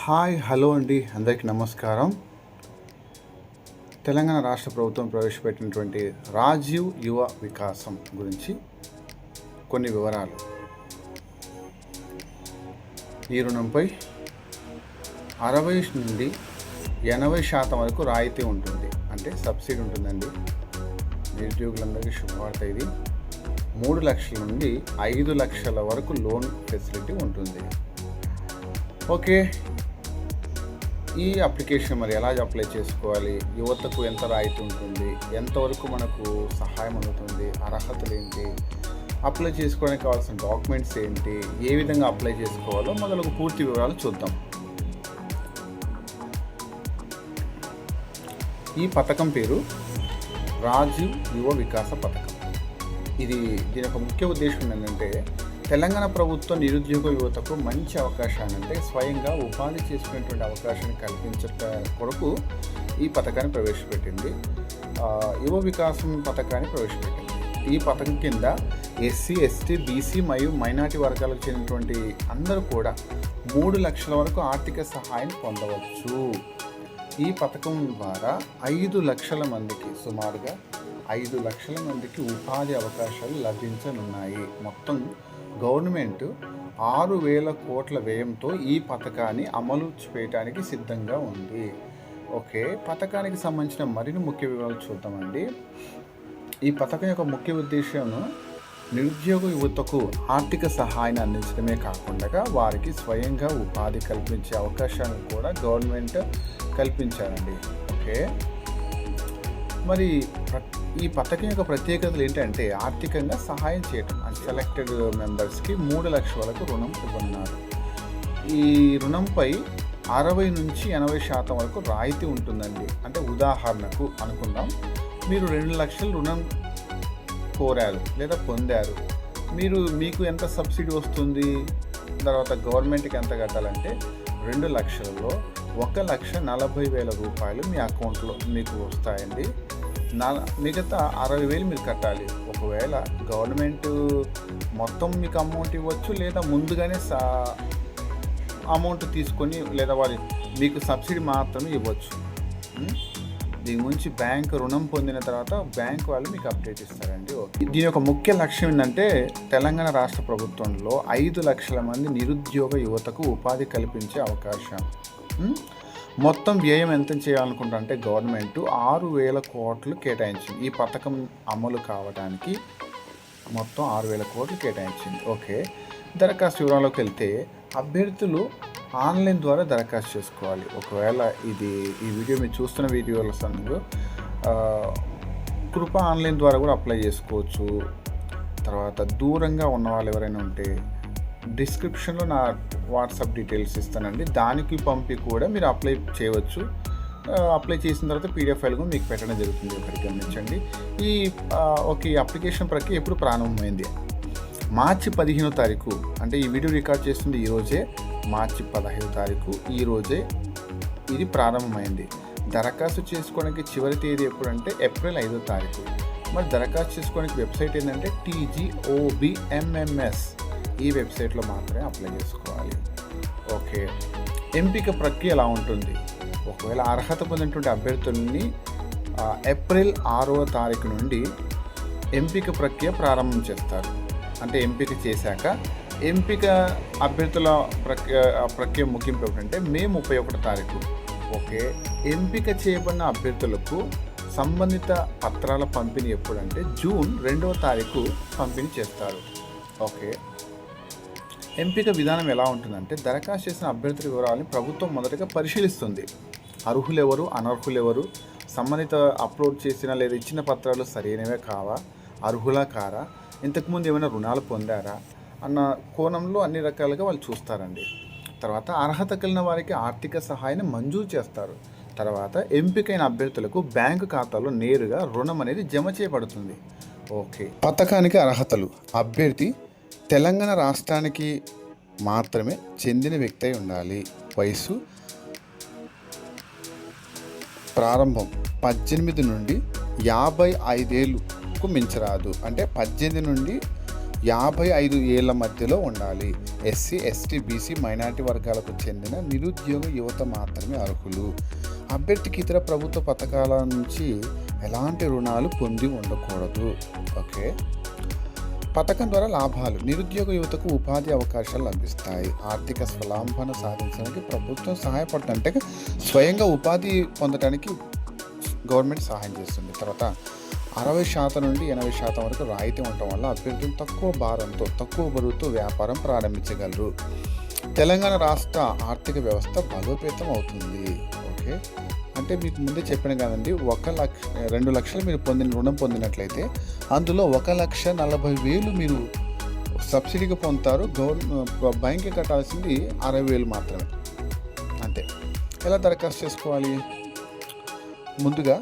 Hi hello అండి. అందరికీ నమస్కారం. తెలంగాణ రాష్ట్ర ప్రభుత్వం ప్రవేశపెట్టినటువంటి రాజీవ్ యువ వికాసం గురించి కొన్ని వివరాలు. ఈ రుణంపై అరవై నుండి ఎనభై శాతం వరకు రాయితీ ఉంటుంది. అంటే సబ్సిడీ ఉంటుందండి. నిరుద్యోగులందరికీ శుభవార్త ఇది. మూడు లక్షల నుండి ఐదు లక్షల వరకు లోన్ ఫెసిలిటీ ఉంటుంది. ఓకే ఈ అప్లికేషన్ మరి ఎలా అప్లై చేసుకోవాలి? యువతకు ఎంత రాయితీ ఉంటుంది? ఎంతవరకు మనకు సహాయం అందుతుంది? అర్హతలు ఏంటి? అప్లై చేసుకోవడానికి కావాల్సిన డాక్యుమెంట్స్ ఏంటి? ఏ విధంగా అప్లై చేసుకోవాలో మొదలగు పూర్తి వివరాలు చూద్దాం. ఈ పథకం పేరు రాజీవ్ యువ వికాస పథకం. ఇది దీని యొక్క ముఖ్య ఉద్దేశం ఏంటంటే తెలంగాణ ప్రభుత్వం నిరుద్యోగ యువతకు మంచి అవకాశాన్ని అంటే స్వయంగా ఉపాధి చేసుకునేటువంటి అవకాశాన్ని కల్పించట కొరకు ఈ పథకాన్ని ప్రవేశపెట్టింది. యువ వికాసం పథకాన్ని ప్రవేశపెట్టింది. ఈ పథకం కింద ఎస్సీ ఎస్టీ బీసీ మరియు మైనార్టీ వర్గాలకు చెందినటువంటి అందరూ కూడా మూడు లక్షల వరకు ఆర్థిక సహాయం పొందవచ్చు. ఈ పథకం ద్వారా ఐదు లక్షల మందికి సుమారుగా ఐదు లక్షల మందికి ఉపాధి అవకాశాలు లభించనున్నాయి. మొత్తం గవర్నమెంట్ ఆరు వేల కోట్ల వ్యయంతో ఈ పథకాన్ని అమలు చేయడానికి సిద్ధంగా ఉంది. ఓకే పథకానికి సంబంధించిన మరిన్ని ముఖ్య వివరాలు చూద్దామండి. ఈ పథకం యొక్క ముఖ్య ఉద్దేశం నిరుద్యోగ యువతకు ఆర్థిక సహాయాన్ని అందించడమే కాకుండా వారికి స్వయంగా ఉపాధి కల్పించే అవకాశాలను కూడా గవర్నమెంట్ కల్పించారండి ఓకే మరి ప్ర- ఈ పథకం యొక్క ప్రత్యేకతలు ఏంటంటే ఆర్థికంగా సహాయం చేయటం. అంటే సెలెక్టెడ్ మెంబర్స్కి మూడు లక్షల వరకు రుణం ఇవ్వనున్నారు. ఈ రుణంపై అరవై నుంచి ఎనభై శాతం వరకు రాయితీ ఉంటుందండి. అంటే ఉదాహరణకు అనుకుందాం మీరు రెండు లక్షలు రుణం కోరారు లేదా పొందారు. మీరు మీకు ఎంత సబ్సిడీ వస్తుంది? తర్వాత గవర్నమెంట్కి ఎంత కట్టాలంటే రెండు లక్షలలో ఒక లక్ష నలభై వేల రూపాయలు మీ అకౌంట్లో మీకు వస్తాయండి. నా మిగతా అరవై వేలు మీరు కట్టాలి. ఒకవేళ గవర్నమెంట్ మొత్తం మీకు అమౌంట్ ఇవ్వచ్చు లేదా ముందుగానే సా అమౌంట్ తీసుకొని లేదా వారి మీకు సబ్సిడీ మాత్రమే ఇవ్వచ్చు. దీని గురించి బ్యాంక్ రుణం పొందిన తర్వాత బ్యాంక్ వాళ్ళు మీకు అప్డేట్ ఇస్తారండి. ఓకే. దీని యొక్క ముఖ్య లక్ష్యం ఏంటంటే తెలంగాణ రాష్ట్ర ప్రభుత్వంలో ఐదు లక్షల మంది నిరుద్యోగ యువతకు ఉపాధి కల్పించే అవకాశం. మొత్తం వ్యయం ఎంత చేయాలనుకుంటా అంటే గవర్నమెంట్ ఆరు వేల కోట్లు కేటాయించింది. ఈ పథకం అమలు కావడానికి మొత్తం ఆరు వేల కోట్లు కేటాయించింది. ఓకే. దరఖాస్తు వివరాల్లోకి వెళ్తే అభ్యర్థులు ఆన్లైన్ ద్వారా దరఖాస్తు చేసుకోవాలి. ఒకవేళ ఇది ఈ వీడియో మీరు చూస్తున్న వీడియోల సందులో కృప ఆన్లైన్ ద్వారా కూడా అప్లై చేసుకోవచ్చు. తర్వాత దూరంగా ఉన్న వాళ్ళు ఎవరైనా ఉంటే డిస్క్రిప్షన్లో నా వాట్సాప్ డీటెయిల్స్ ఇస్తానండి. దానికి పంపి కూడా మీరు అప్లై చేయవచ్చు. అప్లై చేసిన తర్వాత పీడిఎఫ్ ఫైల్ కూడా మీకు పెట్టడం జరుగుతుంది. ఒకటి గమనించండి. ఈ ఒక అప్లికేషన్ ప్రక్రియ ఎప్పుడు ప్రారంభమైంది? మార్చి పదిహేనో తారీఖు. అంటే ఈ వీడియో రికార్డ్ చేస్తుంది ఈరోజే మార్చి పదహైదు తారీఖు ఈ రోజే ఇది ప్రారంభమైంది. దరఖాస్తు చేసుకోవడానికి చివరి తేదీ ఎప్పుడంటే ఏప్రిల్ ఐదో తారీఖు. మరి దరఖాస్తు చేసుకోవడానికి వెబ్సైట్ ఏంటంటే టీజీఓబిఎంఎంఎస్. ఈ వెబ్సైట్లో మాత్రమే అప్లై చేసుకోవాలి. ఓకే. ఎంపిక ప్రక్రియ ఎలా ఉంటుంది? ఒకవేళ అర్హత పొందినటువంటి అభ్యర్థుల్ని ఏప్రిల్ ఆరవ తారీఖు నుండి ఎంపిక ప్రక్రియ ప్రారంభం చేస్తారు. అంటే ఎంపిక చేశాక ఎంపిక అభ్యర్థుల ప్రక్రియ ప్రక్రియ ముగింపు ఏమిటంటే మే ముప్పై ఒకటో తారీఖు. ఓకే. ఎంపిక చేయబడిన అభ్యర్థులకు సంబంధిత పత్రాల పంపిణీ ఎప్పుడంటే జూన్ రెండవ తారీఖు పంపిణీ చేస్తారు. ఓకే. ఎంపిక విధానం ఎలా ఉంటుందంటే దరఖాస్తు చేసిన అభ్యర్థుల వివరాలను ప్రభుత్వం మొదటగా పరిశీలిస్తుంది. అర్హులెవరు అనర్హులెవరు సంబంధిత అప్లోడ్ చేసిన లేదా ఇచ్చిన పత్రాలు సరైనవే కావా అర్హులా కారా ఇంతకుముందు ఏమైనా రుణాలు పొందారా అన్న కోణంలో అన్ని రకాలుగా వాళ్ళు చూస్తారండి. తర్వాత అర్హత కలిగిన వారికి ఆర్థిక సహాయాన్ని మంజూరు చేస్తారు. తర్వాత ఎంపికైన అభ్యర్థులకు బ్యాంకు ఖాతాలో నేరుగా రుణం అనేది జమ చేయబడుతుంది. ఓకే. పథకానికి అర్హతలు. అభ్యర్థి తెలంగాణ రాష్ట్రానికి మాత్రమే చెందిన వ్యక్తి అయి ఉండాలి. వయసు ప్రారంభం పద్దెనిమిది నుండి యాభై ఐదేళ్ళకు మించరాదు. అంటే పద్దెనిమిది నుండి యాభై ఐదు ఏళ్ళ మధ్యలో ఉండాలి. ఎస్సీ ఎస్టీ బీసీ మైనారిటీ వర్గాలకు చెందిన నిరుద్యోగ యువత మాత్రమే అర్హులు. అభ్యర్థికి ఇతర ప్రభుత్వ పథకాల నుంచి ఎలాంటి రుణాలు పొంది ఉండకూడదు. ఓకే? పథకం ద్వారా లాభాలు నిరుద్యోగ యువతకు ఉపాధి అవకాశాలు లభిస్తాయి. ఆర్థిక స్వలాంబన సాధించడానికి ప్రభుత్వం సహాయపడుతుంది. అంటే స్వయంగా ఉపాధి పొందడానికి గవర్నమెంట్ సహాయం చేస్తుంది. తర్వాత అరవై శాతం నుండి ఎనభై శాతం వరకు రాయితీ ఉండటం వల్ల అభ్యర్థులు తక్కువ భారంతో తక్కువ బరువుతో వ్యాపారం ప్రారంభించగలరు. తెలంగాణ రాష్ట్ర ఆర్థిక వ్యవస్థ బలోపేతం అవుతుంది. ఓకే. అంటే మీకు ముందే చెప్పాను కదండి ఒక లక్ష రెండు లక్షలు మీరు పొందిన రుణం పొందినట్లయితే అందులో ఒక లక్ష నలభై వేలు మీరు సబ్సిడీగా పొందుతారు గవర్నమెంట్ బ్యాంక్కి కట్టాల్సింది అరవై వేలు మాత్రమే. అంతే. ఎలా దరఖాస్తు చేసుకోవాలి? ముందుగా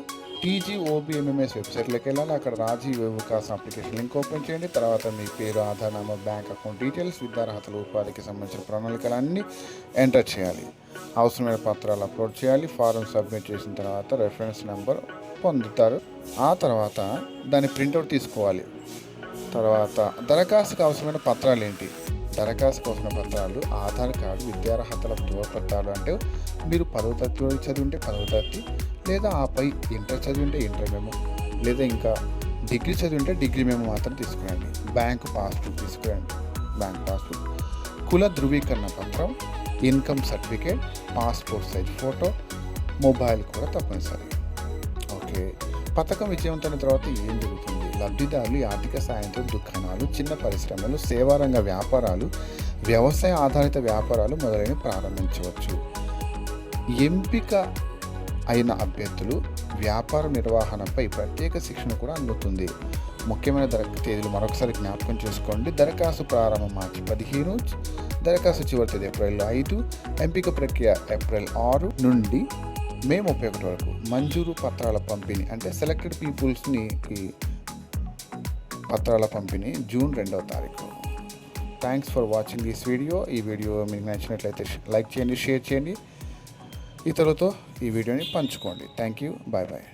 టీజీఓబిఎంఎంఎస్ వెబ్సైట్లోకి వెళ్ళాలి. అక్కడ Rajiv Vikas application link open చేయండి. తర్వాత మీ పేరు Aadhaar number bank account details విద్యార్హతలు ఉపాధికి సంబంధించిన ప్రణాళికలు అన్నీ ఎంటర్ చేయాలి. అవసరమైన పత్రాలు అప్లోడ్ చేయాలి. ఫారం సబ్మిట్ చేసిన తర్వాత రెఫరెన్స్ నెంబర్ పొందుతారు. ఆ తర్వాత దాని ప్రింట్అవుట్ తీసుకోవాలి. తర్వాత దరఖాస్తుకు అవసరమైన పత్రాలు ఏంటి? దరఖాస్తు కోసం పత్రాలు ఆధార్ కార్డు విద్యార్హతల ధృవపత్రాలు అంటే మీరు పదవ తరగతి చదివి ఉంటే పదవ తరగతి లేదా ఆపై ఇంటర్ చదివి ఉంటే ఇంటర్ మేము లేదా ఇంకా డిగ్రీ చదివింటే డిగ్రీ మేము మాత్రం తీసుకురండి. బ్యాంక్ పాస్బుక్ తీసుకురండి. బ్యాంక్ పాస్బుక్ కుల ధృవీకరణ పత్రం income certificate passport size photo mobile కూడా తప్పనిసరి. ఓకే పథకం విజయవంతమైన తర్వాత ఏం జరుగుతుంది? లబ్ధిదారులు ఆర్థిక సాయంతో దుకాణాలు చిన్న పరిశ్రమలు సేవారంగ వ్యాపారాలు వ్యవసాయ ఆధారిత వ్యాపారాలు మొదలైనవి ప్రారంభించవచ్చు. ఎంపిక అయిన అభ్యర్థులు వ్యాపార నిర్వహణపై ప్రత్యేక శిక్షణ కూడా అందుతుంది. ముఖ్యమైన దర తేదీలు మరొకసారి జ్ఞాపకం చేసుకోండి. దరఖాస్తు ప్రారంభం మార్చి పదిహేను దరఖాస్తు చివరి తేదీ ఏప్రిల్ ఐదు ఎంపిక ప్రక్రియ ఏప్రిల్ ఆరు నుండి మే ముప్పై ఒకటి వరకు. మంజూరు పత్రాల పంపిణీ అంటే సెలెక్టెడ్ పీపుల్స్ని పత్రాల పంపిణీ జూన్ రెండవ తారీఖు. Thanks for watching this video ఈ వీడియో మీకు నచ్చినట్లయితే లైక్ చేయండి షేర్ చేయండి. ఇతరులతో ఈ వీడియోని పంచుకోండి. Thank you bye bye